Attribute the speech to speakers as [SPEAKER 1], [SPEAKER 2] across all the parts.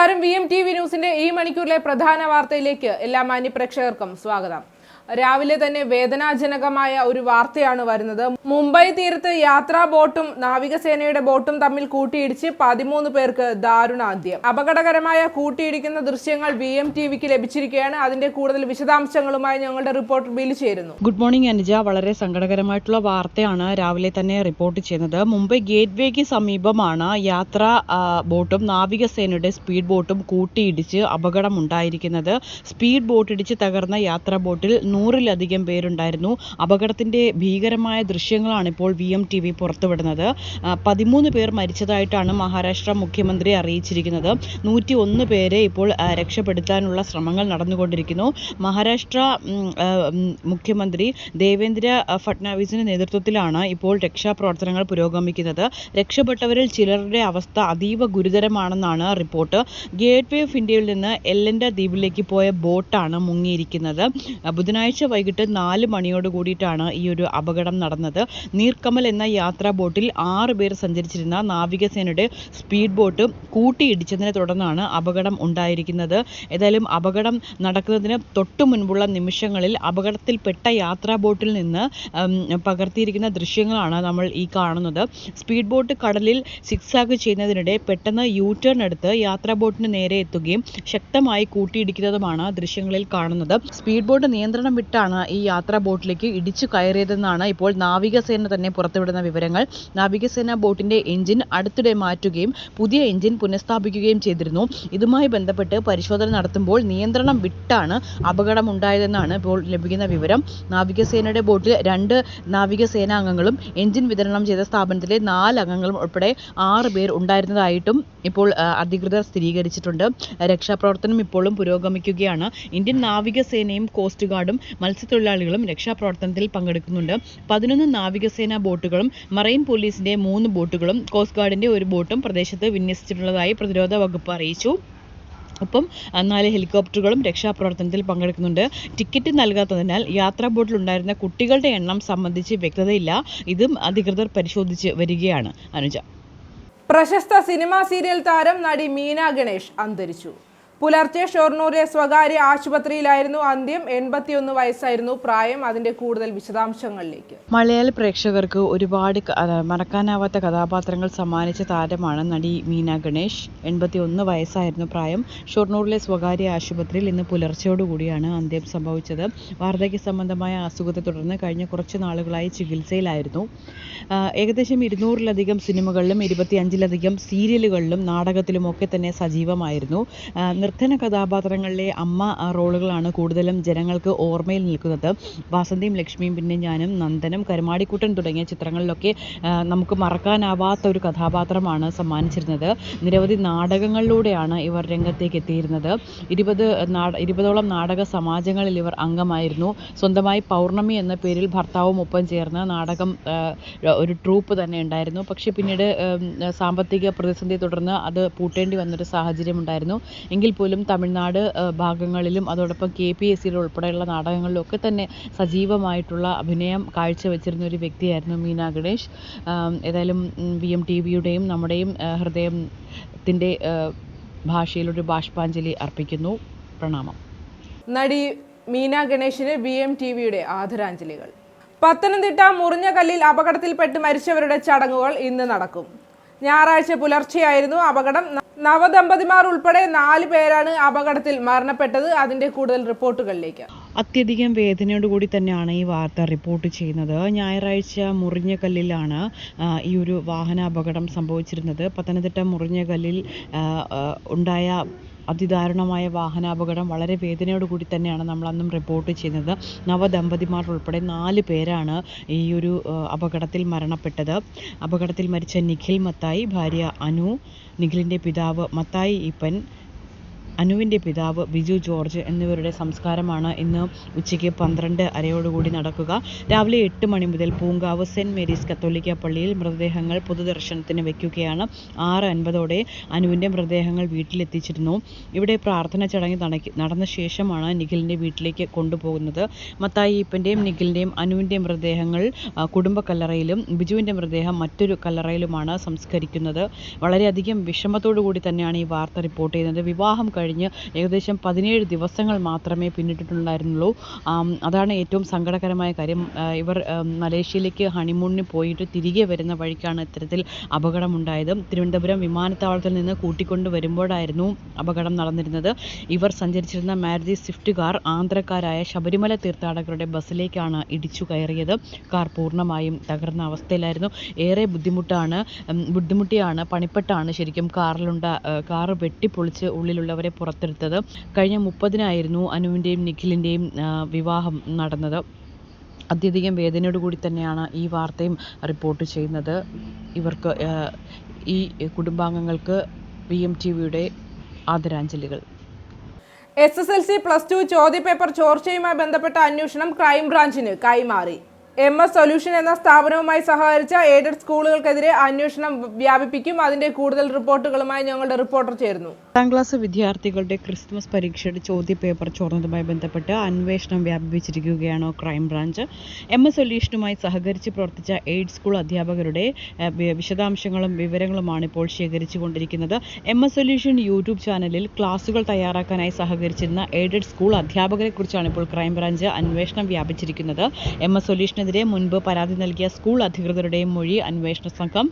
[SPEAKER 1] നമസ്കാരം V M T V ന്യൂസിന്റെ ഈ മണിക്കൂറിലെ പ്രധാന വാർത്തയിലേക്ക് എല്ലാ മാന്യപ്രേക്ഷകർക്കും സ്വാഗതം രാവിലെ തന്നെ വേദനാജനകമായ ഒരു വാർത്തയാണ് വരുന്നത് മുംബൈ തീരത്ത് യാത്രാ ബോട്ടും നാവികസേനയുടെ ബോട്ടും തമ്മിൽ കൂട്ടിയിടിച്ച് പതിമൂന്ന് പേർക്ക് ദാരുണാന്ത്യം അപകടകരമായ കൂട്ടിയിടിക്കുന്ന ദൃശ്യങ്ങൾ വി എം ടി വിക്ക് ലഭിച്ചിരിക്കുകയാണ് അതിന്റെ കൂടുതൽ വിശദാംശങ്ങളുമായി ഞങ്ങളുടെ റിപ്പോർട്ടർ ബിൽ ചേരുന്നു
[SPEAKER 2] ഗുഡ് മോർണിംഗ് അനുജ വളരെ സങ്കടകരമായിട്ടുള്ള വാർത്തയാണ് രാവിലെ തന്നെ റിപ്പോർട്ട് ചെയ്യുന്നത് മുംബൈ ഗേറ്റ്വേക്ക് സമീപമാണ് യാത്രാ ബോട്ടും നാവികസേനയുടെ സ്പീഡ് ബോട്ടും കൂട്ടിയിടിച്ച് അപകടമുണ്ടായിരിക്കുന്നത് സ്പീഡ് ബോട്ടിടിച്ച് തകർന്ന യാത്രാ ബോട്ടിൽ നൂറിലധികം പേരുണ്ടായിരുന്നു അപകടത്തിൻ്റെ ഭീകരമായ ദൃശ്യങ്ങളാണ് ഇപ്പോൾ വി എം ടി വി പുറത്തുവിടുന്നത് പതിമൂന്ന് പേർ മരിച്ചതായിട്ടാണ് മഹാരാഷ്ട്ര മുഖ്യമന്ത്രി അറിയിച്ചിരിക്കുന്നത് നൂറ്റി ഒന്ന് പേരെ ഇപ്പോൾ രക്ഷപ്പെടുത്താനുള്ള ശ്രമങ്ങൾ നടന്നുകൊണ്ടിരിക്കുന്നു മഹാരാഷ്ട്ര മുഖ്യമന്ത്രി ദേവേന്ദ്ര ഫട്നാവിസിൻ്റെ നേതൃത്വത്തിലാണ് ഇപ്പോൾ രക്ഷാപ്രവർത്തനങ്ങൾ പുരോഗമിക്കുന്നത് രക്ഷപ്പെട്ടവരിൽ ചിലരുടെ അവസ്ഥ അതീവ ഗുരുതരമാണെന്നാണ് റിപ്പോർട്ട് ഗേറ്റ് വേ ഓഫ് ഇന്ത്യയിൽ നിന്ന് എല്ലൻഡ ദ്വീപിലേക്ക് പോയ ബോട്ടാണ് മുങ്ങിയിരിക്കുന്നത് ബുധനാഴ്ച ശനിയാഴ്ച വൈകിട്ട് നാല് മണിയോട് കൂടിയിട്ടാണ് ഈ ഒരു അപകടം നടന്നത് നീർക്കമൽ എന്ന യാത്രാ ബോട്ടിൽ ആറ് പേർ സഞ്ചരിച്ചിരുന്ന നാവികസേനയുടെ സ്പീഡ് ബോട്ട് കൂട്ടിയിടിച്ചതിനെ തുടർന്നാണ് അപകടം ഉണ്ടായിരിക്കുന്നത് ഏതായാലും അപകടം നടക്കുന്നതിന് തൊട്ടു മുൻപുള്ള നിമിഷങ്ങളിൽ അപകടത്തിൽപ്പെട്ട യാത്രാ ബോട്ടിൽ നിന്ന് പകർത്തിയിരിക്കുന്ന ദൃശ്യങ്ങളാണ് നമ്മൾ ഈ കാണുന്നത് സ്പീഡ് ബോട്ട് കടലിൽ സിക്സാഗ് ചെയ്യുന്നതിനിടെ പെട്ടെന്ന് യൂ ടേൺ എടുത്ത് യാത്രാ ബോട്ടിന് നേരെ എത്തുകയും ശക്തമായി കൂട്ടിയിടിക്കുന്നതുമാണ് ദൃശ്യങ്ങളിൽ കാണുന്നത് സ്പീഡ് ബോട്ട് നിയന്ത്രണം വിട്ടാണ് ഈ യാത്രാ ബോട്ടിലേക്ക് ഇടിച്ചു കയറിയതെന്നാണ് ഇപ്പോൾ നാവികസേന തന്നെ പുറത്തുവിടുന്ന വിവരങ്ങൾ നാവികസേന ബോട്ടിന്റെ എഞ്ചിൻ അടുത്തിടെ മാറ്റുകയും പുതിയ എഞ്ചിൻ പുനഃസ്ഥാപിക്കുകയും ചെയ്തിരുന്നു ഇതുമായി ബന്ധപ്പെട്ട് പരിശോധന നടത്തുമ്പോൾ നിയന്ത്രണം വിട്ടാണ് അപകടം ഉണ്ടായതെന്നാണ് ഇപ്പോൾ ലഭിക്കുന്ന വിവരം നാവികസേനയുടെ ബോട്ടിൽ രണ്ട് അംഗങ്ങളും എഞ്ചിൻ വിതരണം ചെയ്ത സ്ഥാപനത്തിലെ നാല് അംഗങ്ങളും ഉൾപ്പെടെ ആറ് പേർ ഉണ്ടായിരുന്നതായിട്ടും ഇപ്പോൾ അധികൃതർ സ്ഥിരീകരിച്ചിട്ടുണ്ട് രക്ഷാപ്രവർത്തനം ഇപ്പോഴും പുരോഗമിക്കുകയാണ് ഇന്ത്യൻ നാവികസേനയും കോസ്റ്റ് ഗാർഡും മത്സ്യത്തൊഴിലാളികളും രക്ഷാപ്രവർത്തനത്തിൽ പങ്കെടുക്കുന്നുണ്ട് പതിനൊന്ന് നാവികസേന ബോട്ടുകളും മറൈൻ പോലീസിന്റെ മൂന്ന് ബോട്ടുകളും കോസ്റ്റ് ഗാർഡിന്റെ ഒരു ബോട്ടും പ്രദേശത്ത് വിന്യസിച്ചിട്ടുള്ളതായി പ്രതിരോധ വകുപ്പ് അറിയിച്ചു ഒപ്പം നാല് ഹെലികോപ്റ്ററുകളും രക്ഷാപ്രവർത്തനത്തിൽ പങ്കെടുക്കുന്നുണ്ട് ടിക്കറ്റ് നൽകാത്തതിനാൽ യാത്രാ ബോട്ടിലുണ്ടായിരുന്ന കുട്ടികളുടെ എണ്ണം സംബന്ധിച്ച് വ്യക്തതയില്ല ഇതും അധികൃതർ പരിശോധിച്ച് വരികയാണ് അനുജ
[SPEAKER 1] പ്രശസ്ത സിനിമാ സീരിയൽ താരം നടി മീന ഗണേഷ് അന്തരിച്ചു പുലർച്ചെ ഷൊർണൂരിലെ സ്വകാര്യ ആശുപത്രിയിലായിരുന്നു അന്ത്യം എൺപത്തിയൊന്ന് വയസ്സായിരുന്നു പ്രായം അതിന്റെ കൂടുതൽ വിശദാംശങ്ങളിലേക്ക്
[SPEAKER 2] മലയാള പ്രേക്ഷകർക്ക് ഒരുപാട് മറക്കാനാവാത്ത കഥാപാത്രങ്ങൾ സമ്മാനിച്ച താരമാണ് നടി മീന ഗണേഷ് എൺപത്തിയൊന്ന് വയസ്സായിരുന്നു പ്രായം ഷൊർണൂരിലെ സ്വകാര്യ ആശുപത്രിയിൽ ഇന്ന് പുലർച്ചെയോടുകൂടിയാണ് അന്ത്യം സംഭവിച്ചത് വാർദ്ധക്യ സംബന്ധമായ അസുഖത്തെ തുടർന്ന് കഴിഞ്ഞ കുറച്ച് നാളുകളായി ചികിത്സയിലായിരുന്നു ഏകദേശം ഇരുന്നൂറിലധികം സിനിമകളിലും ഇരുപത്തിയഞ്ചിലധികം സീരിയലുകളിലും നാടകത്തിലുമൊക്കെ തന്നെ സജീവമായിരുന്നു നിർധന കഥാപാത്രങ്ങളിലെ അമ്മ റോളുകളാണ് കൂടുതലും ജനങ്ങൾക്ക് ഓർമ്മയിൽ നിൽക്കുന്നത് വാസന്തിയും ലക്ഷ്മിയും പിന്നെ ഞാനും നന്ദനം കരുമാടിക്കുട്ടൻ തുടങ്ങിയ ചിത്രങ്ങളിലൊക്കെ നമുക്ക് മറക്കാനാവാത്ത ഒരു കഥാപാത്രമാണ് സമ്മാനിച്ചിരുന്നത് നിരവധി നാടകങ്ങളിലൂടെയാണ് ഇവർ രംഗത്തേക്ക് എത്തിയിരുന്നത് ഇരുപത് നാട ഇരുപതോളം നാടക സമാജങ്ങളിൽ ഇവർ അംഗമായിരുന്നു സ്വന്തമായി പൗർണമി എന്ന പേരിൽ ഭർത്താവും ഒപ്പം ചേർന്ന് നാടകം ഒരു ട്രൂപ്പ് തന്നെ ഉണ്ടായിരുന്നു പക്ഷേ പിന്നീട് സാമ്പത്തിക പ്രതിസന്ധിയെ തുടർന്ന് അത് പൂട്ടേണ്ടി വന്നൊരു സാഹചര്യം ഉണ്ടായിരുന്നു എങ്കിൽ പോലും തമിഴ്നാട് ഭാഗങ്ങളിലും അതോടൊപ്പം കെ പി എസ് സിയിൽ ഉൾപ്പെടെയുള്ള നാടകങ്ങളിലൊക്കെ തന്നെ സജീവമായിട്ടുള്ള അഭിനയം കാഴ്ചവെച്ചിരുന്ന ഒരു വ്യക്തിയായിരുന്നു മീന ഗണേഷ് ഏതായാലും വി എം ടി വിയുടെയും നമ്മുടെയും ഹൃദയത്തിൻ്റെ ഭാഷയിലൊരു ബാഷ്പാഞ്ജലി അർപ്പിക്കുന്നു പ്രണാമം
[SPEAKER 1] നടി മീന ഗണേഷിന് വി എം ടി വിയുടെ ആദരാഞ്ജലികൾ പത്തനംതിട്ട മുറിഞ്ഞകല്ലിൽ അപകടത്തിൽപ്പെട്ട് മരിച്ചവരുടെ ചടങ്ങുകൾ ഇന്ന് നടക്കും ഞായറാഴ്ച പുലർച്ചെയായിരുന്നു അപകടം നവദമ്പതിമാർ ഉൾപ്പെടെ നാല് പേരാണ് അപകടത്തിൽ മരണപ്പെട്ടത് അതിന്റെ കൂടുതൽ റിപ്പോർട്ടുകളിലേക്ക്
[SPEAKER 2] അത്യധികം വേദനയോടുകൂടി തന്നെയാണ് ഈ വാർത്ത റിപ്പോർട്ട് ചെയ്യുന്നത് ഞായറാഴ്ച മുറിഞ്ഞകല്ലിലാണ് ഈ ഒരു വാഹനാപകടം സംഭവിച്ചിരുന്നത് പത്തനംതിട്ട മുറിഞ്ഞകല്ലിൽ ഉണ്ടായ അതിദാരുണമായ വാഹനാപകടം വളരെ വേദനയോടുകൂടി തന്നെയാണ് നമ്മൾ അന്നും റിപ്പോർട്ട് ചെയ്യുന്നത് നവദമ്പതിമാർ ഉൾപ്പെടെ നാല് പേരാണ് ഈ ഒരു അപകടത്തിൽ മരണപ്പെട്ടത് അപകടത്തിൽ മരിച്ച നിഖിൽ മത്തായി ഭാര്യ അനു നിഖിലിൻ്റെ പിതാവ് മത്തായി ഈപ്പൻ അനുവിൻ്റെ പിതാവ് ബിജു ജോർജ് എന്നിവരുടെ സംസ്കാരമാണ് ഇന്ന് ഉച്ചയ്ക്ക് പന്ത്രണ്ട് അരയോടുകൂടി നടക്കുക രാവിലെ എട്ട് മണി മുതൽ പൂങ്കാവ് സെൻറ് മേരീസ് കത്തോലിക്ക പള്ളിയിൽ മൃതദേഹങ്ങൾ പൊതുദർശനത്തിന് വയ്ക്കുകയാണ് ആറ് അൻപതോടെ അനുവിൻ്റെ മൃതദേഹങ്ങൾ വീട്ടിലെത്തിച്ചിരുന്നു ഇവിടെ പ്രാർത്ഥന ചടങ്ങ് നടന്ന ശേഷമാണ് നിഖിലിൻ്റെ വീട്ടിലേക്ക് കൊണ്ടുപോകുന്നത് മത്തായി ഈപ്പൻ്റെയും നിഖിലിൻ്റെയും അനുവിൻ്റെയും മൃതദേഹങ്ങൾ കുടുംബ കല്ലറയിലും ബിജുവിൻ്റെ മൃതദേഹം മറ്റൊരു കല്ലറയിലുമാണ് സംസ്കരിക്കുന്നത് വളരെയധികം വിഷമത്തോടു കൂടി തന്നെയാണ് ഈ വാർത്ത റിപ്പോർട്ട് ചെയ്യുന്നത് വിവാഹം കഴിഞ്ഞ് ഏകദേശം പതിനേഴ് ദിവസങ്ങൾ മാത്രമേ പിന്നിട്ടിട്ടുണ്ടായിരുന്നുള്ളൂ അതാണ് ഏറ്റവും സങ്കടകരമായ കാര്യം ഇവർ മലേഷ്യയിലേക്ക് ഹണിമൂണിന് പോയിട്ട് തിരികെ വരുന്ന വഴിക്കാണ് ഇത്തരത്തിൽ അപകടമുണ്ടായത് തിരുവനന്തപുരം വിമാനത്താവളത്തിൽ നിന്ന് കൂട്ടിക്കൊണ്ട് വരുമ്പോഴായിരുന്നു അപകടം നടന്നിരുന്നത് ഇവർ സഞ്ചരിച്ചിരുന്ന മാരുതി സ്വിഫ്റ്റ് കാർ ആന്ധ്രക്കാരായ ശബരിമല തീർത്ഥാടകരുടെ ബസ്സിലേക്കാണ് ഇടിച്ചു കയറിയത് കാർ പൂർണ്ണമായും തകർന്ന അവസ്ഥയിലായിരുന്നു ഏറെ ബുദ്ധിമുട്ടാണ് ബുദ്ധിമുട്ടിയാണ് പണിപ്പെട്ടാണ് ശരിക്കും കാറിലുണ്ട കാർ വെട്ടിപ്പൊളിച്ച് ഉള്ളിലുള്ളവരെ ഇതുവരെ പുറത്തെടുത്തത് കഴിഞ്ഞ മുപ്പതിനായിരുന്നു അനുവിൻ്റെയും നിഖിലിൻ്റെയും വിവാഹം നടന്നത് അത്യധികം വേദനയോടുകൂടി തന്നെയാണ് ഈ വാർത്തയും റിപ്പോർട്ട് ചെയ്യുന്നത് ഇവർക്ക് ഈ കുടുംബാംഗങ്ങൾക്ക് വി എം ടി വിയുടെ ആദരാഞ്ജലികൾ
[SPEAKER 1] S S L C plus two ചോദ്യപേപ്പർ ചോർച്ചയുമായി ബന്ധപ്പെട്ട അന്വേഷണം ക്രൈംബ്രാഞ്ചിന് കൈമാറി എം എസ് സൊല്യൂഷൻ എന്ന സ്ഥാപനവുമായി സഹകരിച്ച എയ്ഡഡ് സ്കൂളുകൾക്കെതിരെ അന്വേഷണം വ്യാപിപ്പിക്കും അതിന്റെ കൂടുതൽ റിപ്പോർട്ടുകളുമായി ഞങ്ങളുടെ റിപ്പോർട്ടർ ചേരുന്നു
[SPEAKER 2] പത്താം ക്ലാസ് വിദ്യാർത്ഥികളുടെ ക്രിസ്മസ് പരീക്ഷയുടെ ചോദ്യപേപ്പർ ചോർന്നതുമായി ബന്ധപ്പെട്ട് അന്വേഷണം വ്യാപിപ്പിച്ചിരിക്കുകയാണ് ക്രൈംബ്രാഞ്ച് എം എസ് സൊല്യൂഷനുമായി സഹകരിച്ച് പ്രവർത്തിച്ച എയ്ഡ് സ്കൂൾ അധ്യാപകരുടെ വിശദാംശങ്ങളും വിവരങ്ങളുമാണ് ഇപ്പോൾ ശേഖരിച്ചുകൊണ്ടിരിക്കുന്നത് എം എസ് സൊല്യൂഷൻ യൂട്യൂബ് ചാനലിൽ ക്ലാസുകൾ തയ്യാറാക്കാനായി സഹകരിച്ചിരുന്ന എയ്ഡഡ് സ്കൂൾ കുറിച്ചാണ് ഇപ്പോൾ ക്രൈംബ്രാഞ്ച് അന്വേഷണം വ്യാപിച്ചിരിക്കുന്നത് എം എസ് ഇതിനെതിരെ മുൻപ് പരാതി നൽകിയ സ്കൂൾ അധികൃതരുടെയും മൊഴി അന്വേഷണ സംഘം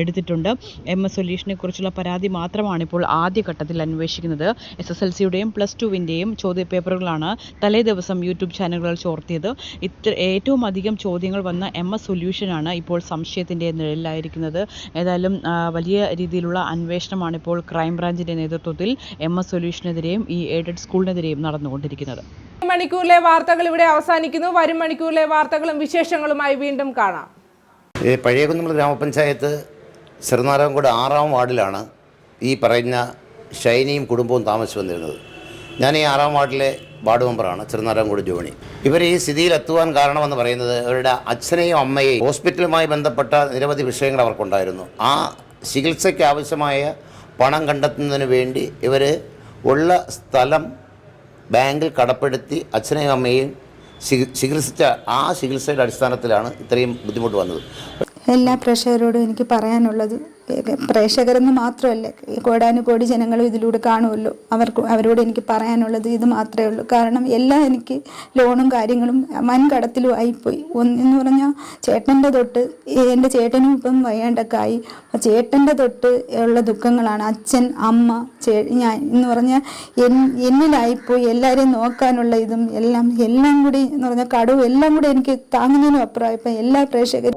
[SPEAKER 2] എടുത്തിട്ടുണ്ട് എം എസ് സൊല്യൂഷനെക്കുറിച്ചുള്ള പരാതി മാത്രമാണ് ഇപ്പോൾ ആദ്യഘട്ടത്തിൽ അന്വേഷിക്കുന്നത് എസ് എസ് എൽ സിയുടെയും പ്ലസ് ടുവിൻ്റെയും ചോദ്യപേപ്പറുകളാണ് തലേ ദിവസം യൂട്യൂബ് ചാനലുകൾ ചോർത്തിയത് ഇത്ര ഏറ്റവും അധികം ചോദ്യങ്ങൾ വന്ന എം എസ് സൊല്യൂഷനാണ് ഇപ്പോൾ സംശയത്തിൻ്റെ നിഴലിലായിരിക്കുന്നത് ഏതായാലും വലിയ രീതിയിലുള്ള അന്വേഷണമാണ് ഇപ്പോൾ ക്രൈംബ്രാഞ്ചിൻ്റെ നേതൃത്വത്തിൽ എം എസ് സൊല്യൂഷനെതിരെയും ഈ എയ്ഡഡ് സ്കൂളിനെതിരെയും നടന്നുകൊണ്ടിരിക്കുന്നത്
[SPEAKER 1] മണിക്കൂറിലെ വാർത്തകൾ ഇവിടെ അവസാനിക്കുന്നു വരും മണിക്കൂറിലെ വാർത്തകളും വിശേഷങ്ങളുമായി വീണ്ടും കാണാം
[SPEAKER 3] ഈ പഴയകുന്നമ്മൾ ഗ്രാമപഞ്ചായത്ത് ചെറുനാരായംകോട് ആറാം വാർഡിലാണ് ഈ പറയുന്ന ഷൈനിയും കുടുംബവും താമസിച്ചു വന്നിരുന്നത് ഞാൻ ഈ ആറാം വാർഡിലെ വാർഡ് മെമ്പറാണ് ചെറുനാരായംകോട് ജോണി ഇവർ ഈ സ്ഥിതിയിൽ എത്തുവാൻ കാരണമെന്ന് പറയുന്നത് അവരുടെ അച്ഛനെയും അമ്മയെയും ഹോസ്പിറ്റലുമായി ബന്ധപ്പെട്ട നിരവധി വിഷയങ്ങൾ അവർക്കുണ്ടായിരുന്നു ആ ചികിത്സയ്ക്ക് ആവശ്യമായ പണം കണ്ടെത്തുന്നതിന് വേണ്ടി ഇവർ ഉള്ള സ്ഥലം ബാങ്കിൽ കടപ്പെടുത്തി അച്ഛനെയും അമ്മയെയും ചികിത്സിച്ച ആ ചികിത്സയുടെ അടിസ്ഥാനത്തിലാണ് ഇത്രയും ബുദ്ധിമുട്ട് വന്നത്
[SPEAKER 4] എല്ലാ പ്രേക്ഷകരോടും എനിക്ക് പറയാനുള്ളത് പ്രേക്ഷകരെന്ന് മാത്രമല്ല കോടാനുകോടി ജനങ്ങളും ഇതിലൂടെ കാണുമല്ലോ അവർക്ക് അവരോട് എനിക്ക് പറയാനുള്ളത് ഇത് മാത്രമേ ഉള്ളൂ കാരണം എല്ലാം എനിക്ക് ലോണും കാര്യങ്ങളും വൻകടത്തിലും ആയിപ്പോയി ഒന്നെന്ന് പറഞ്ഞാൽ ചേട്ടൻ്റെ തൊട്ട് എൻ്റെ ചേട്ടനും ഇപ്പം വയ്യാണ്ടൊക്കെ ചേട്ടൻ്റെ തൊട്ട് ഉള്ള ദുഃഖങ്ങളാണ് അച്ഛൻ അമ്മ ചേ ഞാൻ എന്ന് പറഞ്ഞാൽ എൻ എന്നിലായിപ്പോയി എല്ലാവരെയും നോക്കാനുള്ള ഇതും എല്ലാം എല്ലാം കൂടി എന്ന് പറഞ്ഞാൽ കടവും എല്ലാം കൂടി എനിക്ക് താങ്ങുന്നതിനും അപ്പുറം ഇപ്പം എല്ലാ പ്രേക്ഷകരും